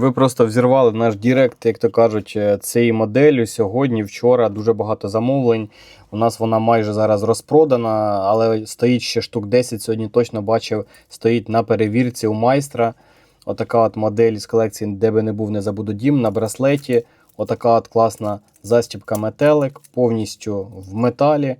Ви просто взірвали наш Дірект, як то кажуть, е, цією моделлю сьогодні, вчора дуже багато замовлень. У нас вона майже зараз розпродана, але стоїть ще штук 10. Сьогодні точно бачив, стоїть на перевірці у майстра. Отака от модель з колекції, де би не був, не забуду дім на браслеті. Отака от класна застібка метелик, повністю в металі.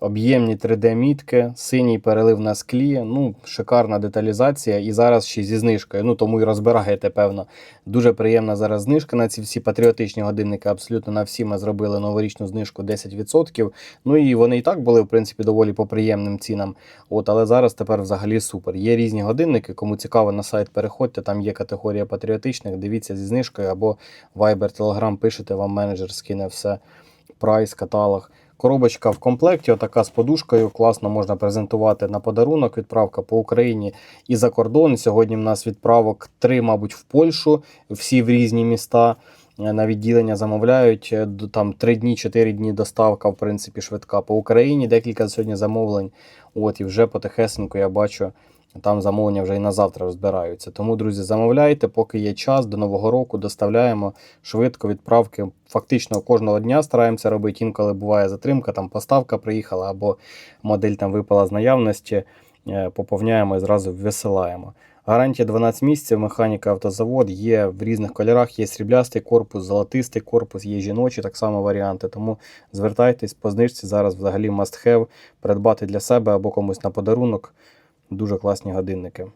Об'ємні 3D-мітки, синій перелив на склі. Ну, шикарна деталізація. І зараз ще зі знижкою. Ну тому і розбираєте, певно. Дуже приємна зараз знижка на ці всі патріотичні годинники. Абсолютно на всі ми зробили новорічну знижку 10%. Ну і вони і так були, в принципі, доволі по приємним цінам. От, але зараз тепер взагалі супер. Є різні годинники. Кому цікаво на сайт, переходьте. Там є категорія патріотичних. Дивіться зі знижкою або Viber, Telegram пишете, вам менеджер скине все. Прайс, каталог. Коробочка в комплекті, отака з подушкою. Класно можна презентувати на подарунок. Відправка по Україні і за кордон. Сьогодні в нас відправок три, мабуть, в Польщу, всі в різні міста. Е, На відділення замовляють е, там 3 дні, 4 дні доставка, в принципі, швидка. По Україні декілька сьогодні замовлень. От і вже потихесеньку я бачу, там замовлення вже і на завтра розбираються. Тому, друзі, замовляйте, поки є час до нового року. Доставляємо швидко відправки. Фактично кожного дня стараємося робити. Інколи буває затримка, там поставка приїхала або модель там випала з наявності. е, Поповняємо і зразу висилаємо. Гарантія 12 місяців, механіка автозавод є в різних кольорах, є сріблястий корпус, золотистий корпус, є жіночі так само варіанти. Тому звертайтесь по знижці. Зараз взагалі must have придбати для себе або комусь на подарунок. Дуже класні годинники.